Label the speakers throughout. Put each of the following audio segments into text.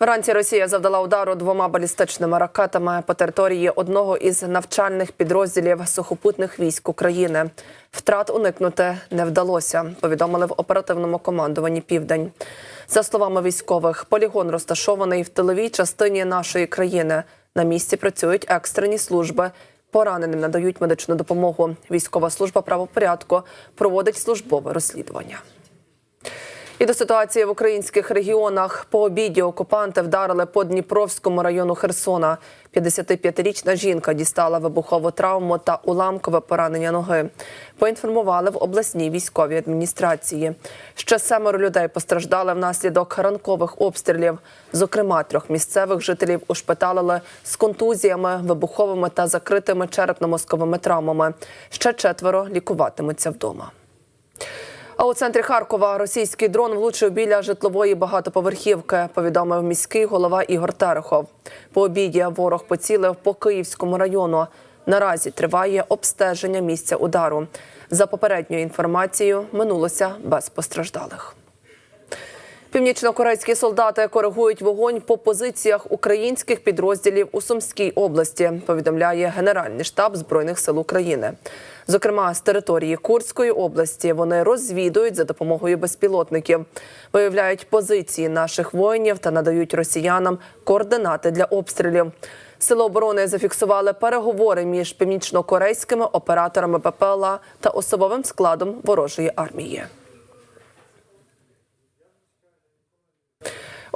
Speaker 1: Вранці Росія завдала удару двома балістичними ракетами по території одного із навчальних підрозділів сухопутних військ України. Втрат уникнути не вдалося. Повідомили в оперативному командуванні Південь. За словами військових, полігон розташований в тиловій частині нашої країни. На місці працюють екстрені служби. Пораненим надають медичну допомогу. Військова служба правопорядку проводить службове розслідування. І до ситуації в українських регіонах по обіді окупанти вдарили по Дніпровському району Херсона. 55-річна жінка дістала вибухову травму та уламкове поранення ноги. Поінформували в обласній військовій адміністрації. Ще семеро людей постраждали внаслідок ранкових обстрілів. Зокрема, трьох місцевих жителів ушпиталили з контузіями, вибуховими та закритими черепно-мозковими травмами. Ще четверо лікуватимуться вдома. А у центрі Харкова російський дрон влучив біля житлової багатоповерхівки, повідомив міський голова Ігор Терехов. По обіді ворог поцілив по Київському району. Наразі триває обстеження місця удару. За попередньою інформацією, минулося без постраждалих. Північно-корейські солдати коригують вогонь по позиціях українських підрозділів у Сумській області. Повідомляє Генеральний штаб збройних сил України. Зокрема, з території Курської області вони розвідують за допомогою безпілотників, виявляють позиції наших воїнів та надають росіянам координати для обстрілів. Сили оборони зафіксували переговори між північно-корейськими операторами ППЛА та особовим складом ворожої армії.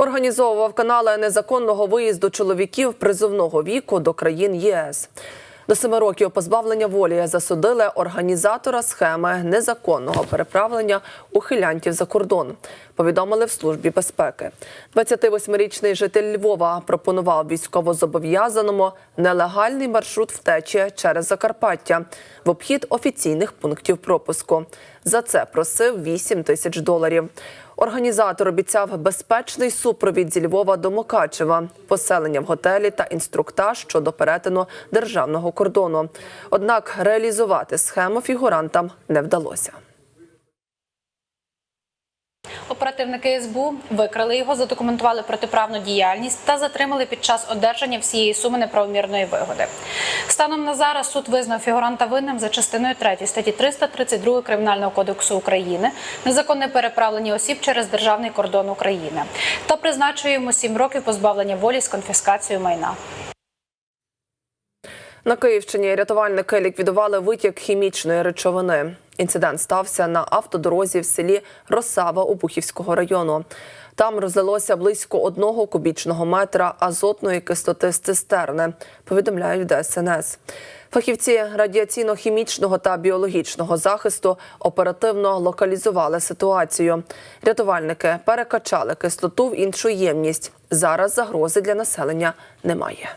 Speaker 1: Організовував канали незаконного виїзду чоловіків призовного віку до країн ЄС. До семи років позбавлення волі засудили організатора схеми незаконного переправлення ухилянтів за кордон. Повідомили в службі безпеки. 28-річний житель Львова пропонував військовозобов'язаному нелегальний маршрут втечі через Закарпаття в обхід офіційних пунктів пропуску. За це просив 8 тисяч доларів. Організатор обіцяв безпечний супровід зі Львова до Мокачева, поселення в готелі та інструктаж щодо перетину державного кордону. Однак реалізувати схему фігурантам не вдалося.
Speaker 2: Оперативники СБУ викрили його, задокументували протиправну діяльність та затримали під час одержання всієї суми неправомірної вигоди. Станом на зараз суд визнав фігуранта винним за частиною 3 статті 332 Кримінального кодексу України незаконне переправлення осіб через державний кордон України та призначує йому 7 років позбавлення волі з конфіскацією майна.
Speaker 1: На Київщині рятувальники ліквідували витік хімічної речовини. Інцидент стався на автодорозі в селі Росава Обухівського району. Там розлилося близько одного кубічного метра азотної кислоти з цистерни, повідомляють ДСНС. Фахівці радіаційно-хімічного та біологічного захисту оперативно локалізували ситуацію. Рятувальники перекачали кислоту в іншу ємність. Зараз загрози для населення немає.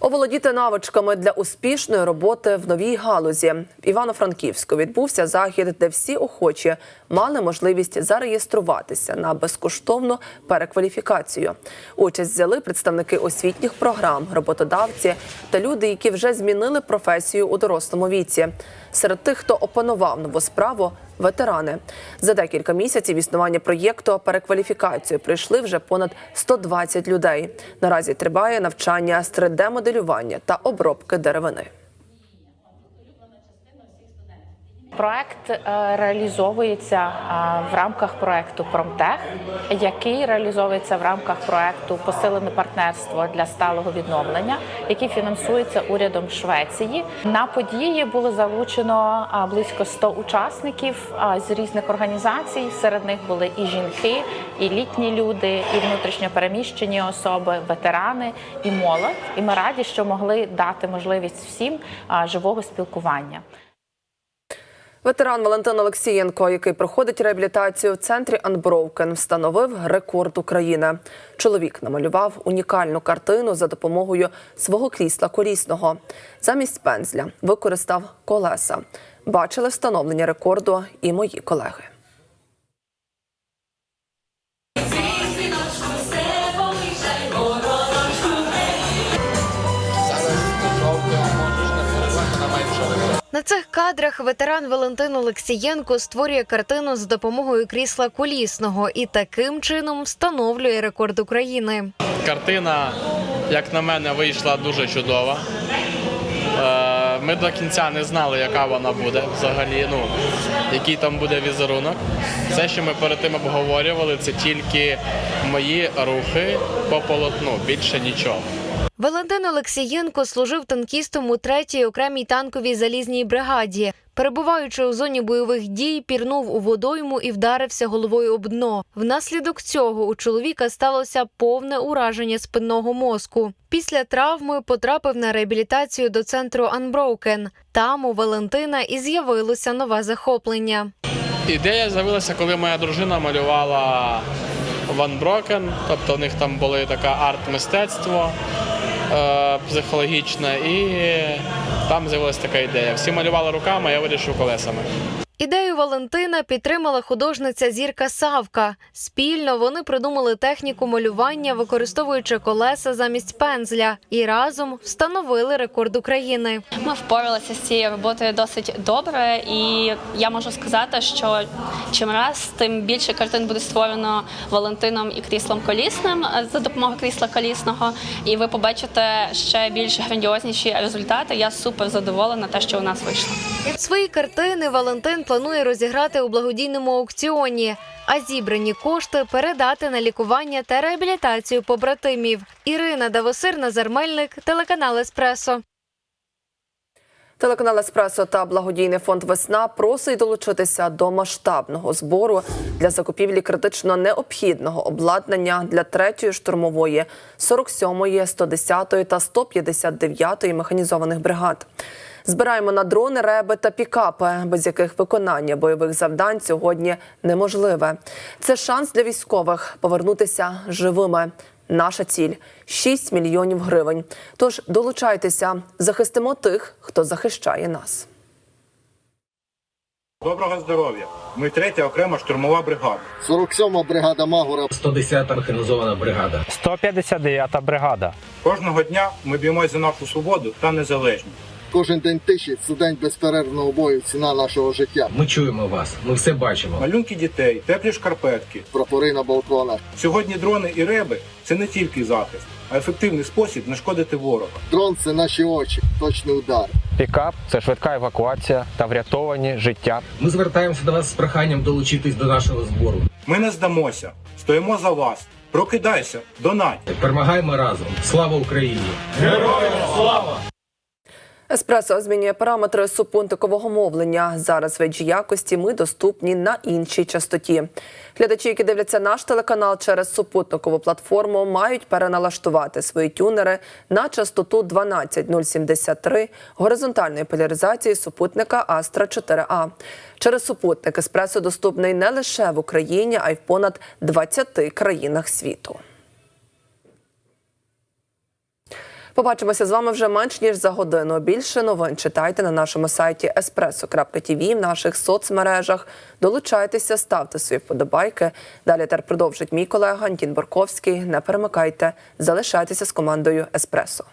Speaker 1: Оволодіти навичками для успішної роботи в новій галузі в Івано-Франківську відбувся захід, де всі охочі мали можливість зареєструватися на безкоштовну перекваліфікацію. Участь взяли представники освітніх програм, роботодавці та люди, які вже змінили професію у дорослому віці. Серед тих, хто опанував нову справу, ветерани. За декілька місяців існування проєкту перекваліфікацію прийшли вже понад 120 людей. Наразі триває навчання з 3D-моделювання та обробки деревини.
Speaker 3: Проект е, реалізовується е, в рамках проекту Промтех, який реалізовується в рамках проекту Посилене партнерство для сталого відновлення, який фінансується урядом Швеції. На події було залучено е, близько 100 учасників з різних організацій. Серед них були і жінки, і літні люди, і внутрішньопереміщені особи, ветерани і молодь. І ми раді, що могли дати можливість всім живого спілкування.
Speaker 1: Ветеран Валентин Олексієнко, який проходить реабілітацію в центрі Unbroken, встановив рекорд України. Чоловік намалював унікальну картину за допомогою свого крісла колісного. Замість пензля використав колеса. Бачили встановлення рекорду і мої колеги.
Speaker 4: На цих кадрах ветеран Валентин Олексієнко створює картину з допомогою крісла колісного і таким чином встановлює рекорд України.
Speaker 5: Картина, як на мене, вийшла дуже чудова. Е, Ми до кінця не знали, яка вона буде взагалі, ну, який там буде візерунок. Все, що ми перед тим обговорювали, це тільки мої рухи по полотну, більше нічого.
Speaker 4: Валентин Олексієнко служив танкістом у 3-й окремій танковій залізній бригаді. Перебуваючи у зоні бойових дій, пірнув у водойму і вдарився головою об дно. Внаслідок цього у чоловіка сталося повне ураження спинного мозку. Після травми потрапив на реабілітацію до центру Unbroken. Там у Валентина і з'явилося нове захоплення.
Speaker 5: Ідея з'явилася, коли моя дружина малювала Ван Брокен, тобто у них там були така арт-мистецтво е, психологічне, і там з'явилася така ідея. Всі малювали руками, а я вирішив колесами.
Speaker 4: Ідею Валентина підтримала художниця Зірка Савка. Спільно вони придумали техніку малювання, використовуючи колеса замість пензля, і разом встановили рекорд України.
Speaker 6: Ми впоралися з цією роботою досить добре, і я можу сказати, що чим раз, тим більше картин буде створено Валентином і кріслом колісним е, за допомогою крісла колісного. І ви побачите ще більш грандіозніші результати. Я супер задоволена те, що у нас вийшло.
Speaker 4: Свої картини Валентин планує розіграти у благодійному аукціоні, а зібрані кошти передати на лікування та реабілітацію побратимів. Ірина Давосир, Назар телеканал Еспресо.
Speaker 1: Телеканал Еспресо та благодійний фонд Весна просить долучитися до масштабного збору для закупівлі критично необхідного обладнання для 3-ї штурмової, 47-ї, 110-ї та 159-ї механізованих бригад. Збираємо на дрони, реби та пікапи, без яких виконання бойових завдань сьогодні неможливе. Це шанс для військових повернутися живими. Наша ціль 6 мільйонів гривень. Тож долучайтеся, захистимо тих, хто захищає нас.
Speaker 7: Доброго здоров'я! Ми третя окрема штурмова бригада.
Speaker 8: 47-ма бригада Магура
Speaker 9: 110-та механізована бригада.
Speaker 10: 159-та бригада.
Speaker 7: Кожного дня ми б'ємось за нашу свободу та незалежність.
Speaker 8: Кожен день тиші це день безперервного бою, ціна нашого життя.
Speaker 9: Ми чуємо вас, ми все бачимо.
Speaker 7: Малюнки дітей, теплі шкарпетки.
Speaker 8: Прапори на балконах.
Speaker 7: Сьогодні дрони і реби це не тільки захист, а ефективний спосіб не шкодити ворога.
Speaker 8: Дрон це наші очі, точний удар.
Speaker 10: Пікап це швидка евакуація та врятовані життя.
Speaker 9: Ми звертаємося до вас з проханням долучитись до нашого збору.
Speaker 7: Ми не здамося, стоїмо за вас. Прокидайся, донать!
Speaker 9: Перемагаємо разом. Слава Україні!
Speaker 1: Еспресо змінює параметри супунтикового мовлення. Зараз в якості ми доступні на іншій частоті. Глядачі, які дивляться наш телеканал через супутникову платформу, мають переналаштувати свої тюнери на частоту 12073 горизонтальної поляризації супутника Astra 4A. Через супутник еспресо доступний не лише в Україні, а й в понад 20 країнах світу. Побачимося з вами вже менш ніж за годину. Більше новин читайте на нашому сайті espresso.tv, в наших соцмережах. Долучайтеся, ставте свої вподобайки. Далі тер продовжить мій колега Антін Борковський. Не перемикайте, залишайтеся з командою Еспресо.